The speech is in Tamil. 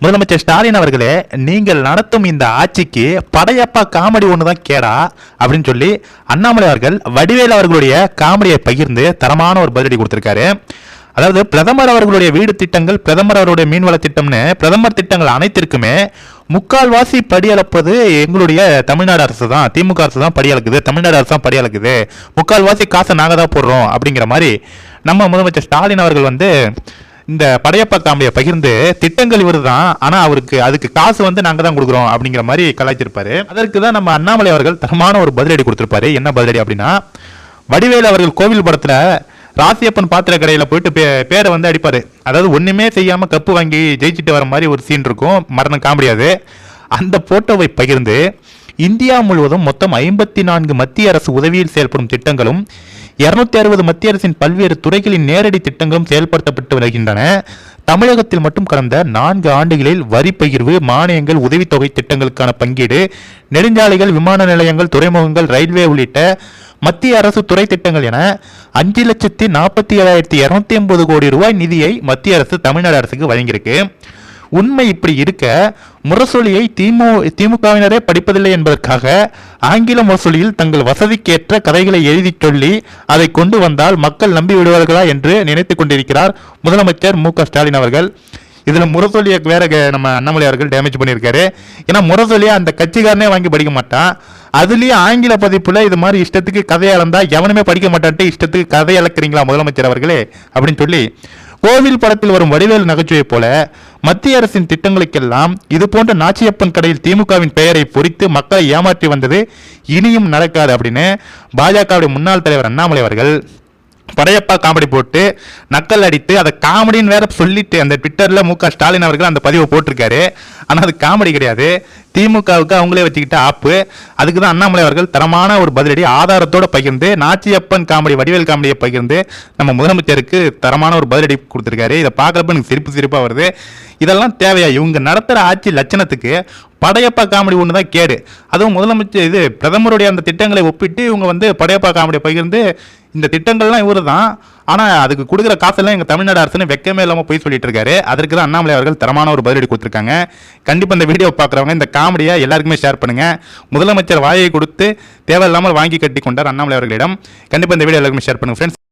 முதலமைச்சர் ஸ்டாலின் அவர்களே நீங்கள் நடத்தும் இந்த ஆட்சிக்கு படையப்பா காமெடி ஒன்று தான் கேடா அப்படின்னு சொல்லி அண்ணாமலை அவர்கள் வடிவேல் அவர்களுடைய காமெடியை பகிர்ந்து தரமான ஒரு பதிலடி கொடுத்திருக்காரு. அதாவது பிரதமர் அவர்களுடைய வீடு திட்டங்கள் பிரதமர் அவருடைய மீன்வள திட்டம்னு பிரதமர் திட்டங்கள் அனைத்திற்குமே முக்கால்வாசி படியளப்பது எங்களுடைய தமிழ்நாடு அரசு தான் திமுக அரசு தான் படியளக்குது தமிழ்நாடு அரசு தான் படியளக்குது முக்கால்வாசி காசை நாங்கள் தான் போடுறோம் அப்படிங்கிற மாதிரி நம்ம முதலமைச்சர் ஸ்டாலின் அவர்கள் வந்து இந்த படையப்பா காமெடியை பகிர்ந்து திட்டங்கள் இவர் தான் ஆனா அவருக்கு அதுக்கு காசு வந்து நாங்க தான் கொடுக்குறோம் அப்படிங்கிற மாதிரி கலாய்ச்சிருப்பாரு. அதற்கு தான் நம்ம அண்ணாமலை அவர்கள் தரமான ஒரு பதிலடி கொடுத்திருப்பாரு. என்ன பதிலடி அப்படின்னா வடிவேலு அவர்கள் கோவில் படத்துல ராசியப்பன் பாத்திர கடையில போயிட்டு பே- பேரை வந்து அடிப்பாரு. அதாவது ஒண்ணுமே செய்யாம கப்பு வாங்கி ஜெயிச்சுட்டு வர மாதிரி ஒரு சீன் இருக்கும். மரணம் காமெடியாது அந்த போட்டோவை பகிர்ந்து இந்தியா முழுவதும் மொத்தம் ஐம்பத்தி நான்கு மத்திய அரசு உதவியில் செயல்படும் திட்டங்களும் இருநூத்தி அறுபது மத்திய அரசின் பல்வேறு துறைகளின் நேரடி திட்டங்களும் செயல்படுத்தப்பட்டு வருகின்றன. தமிழகத்தில் மட்டும் கடந்த நான்கு ஆண்டுகளில் வரி பகிர்வு மானியங்கள் உதவித்தொகை திட்டங்களுக்கான பங்கீடு நெடுஞ்சாலைகள் விமான நிலையங்கள் துறைமுகங்கள் ரயில்வே உள்ளிட்ட மத்திய அரசு துறை திட்டங்கள் என அஞ்சு லட்சத்தி நாற்பத்தி ஏழாயிரத்தி இருநூத்தி ஐம்பது கோடி ரூபாய் நிதியை மத்திய அரசு தமிழ்நாடு அரசுக்கு வழங்கியிருக்கு. உண்மை இப்படி இருக்க முரசொலியை திமு திமுகவினரே படிப்பதில்லை என்பதற்காக ஆங்கில முரசொலியில் தங்கள் வசதிக்கேற்ற கதைகளை எழுதிச் சொல்லி அதை கொண்டு வந்தால் மக்கள் நம்பி விடுவார்களா என்று நினைத்து கொண்டிருக்கிறார் முதலமைச்சர் மு க ஸ்டாலின் அவர்கள். இதில் முரசொலியை வேற நம்ம அண்ணாமலை அவர்கள் டேமேஜ் பண்ணியிருக்காரு. ஏன்னா முரசொலியை அந்த கட்சிக்காரனே வாங்கி படிக்க மாட்டான். அதுலேயும் ஆங்கில பதிப்பில் இது மாதிரி இஷ்டத்துக்கு கதையை அளந்தால் எவனுமே படிக்க மாட்டான்ட்டு இஷ்டத்துக்கு கதை அளக்குறீங்களா முதலமைச்சர் அவர்களே? அப்படின்னு சொல்லி கோவில் படத்தில் வரும் வடிவேலு நகைச்சுவை போல மத்திய அரசின் திட்டங்களுக்கெல்லாம் இது போன்ற நாச்சியப்பன் கடையில் திமுகவின் பெயரை பொறித்து மக்களை ஏமாற்றி வந்தது இனியும் நடக்காது அப்படின்னு பாஜகவுடைய முன்னாள் தலைவர் அண்ணாமலை அவர்கள் படையப்பா காமெடி போட்டு நக்கல் அடித்து அதை காமெடின்னு வேற சொல்லிட்டு அந்த ட்விட்டரில் மு க ஸ்டாலின் அவர்கள் அந்த பதிவை போட்டிருக்காரு. ஆனால் அது காமெடி கிடையாது. திமுகவுக்கு அவங்களே வச்சுக்கிட்ட ஆப்பு. அதுக்கு தான் அண்ணாமலை அவர்கள் தரமான ஒரு பதிலடி ஆதாரத்தோட பகிர்ந்து நாச்சியப்பன் காமெடி வடிவேல் காமெடியை பகிர்ந்து நம்ம முதலமைச்சருக்கு தரமான ஒரு பதிலடி கொடுத்துருக்காரு. இதை பார்க்குறப்ப எனக்கு சிரிப்பு சிரிப்பாக வருது. இதெல்லாம் தேவையா? இவங்க நடத்துகிற ஆட்சி லட்சணத்துக்கு படையப்பா காமெடி ஒன்று தான் கேடு. அதுவும் முதலமைச்சர் இது பிரதமருடைய அந்த திட்டங்களை ஒப்பிட்டு இவங்க வந்து படையப்பா காமெடியை பகிர்ந்து இந்த திட்டங்கள்லாம் இவர் தான் ஆனால் அதுக்கு கொடுக்குற காசெல்லாம் எங்கள் தமிழ்நாடு அரசுன்னு வெக்கமே இல்லாமல் போய் சொல்லிட்டு இருக்காரு அதற்கு தான் அண்ணாமலை அவர்கள் தரமான ஒரு பதிலடி கொடுத்துருக்காங்க. கண்டிப்பாக இந்த வீடியோ பார்க்குறவங்க இந்த காமெடியை எல்லாருக்குமே ஷேர் பண்ணுங்கள் முதலமைச்சர் வாயை கொடுத்து தேவையில்லாமல் வாங்கி கட்டி கொண்டார் அண்ணாமலை அவர்களிடம். கண்டிப்பாக இந்த வீடியோ எல்லாருக்குமே ஷேர் பண்ணுங்க ஃப்ரெண்ட்ஸ்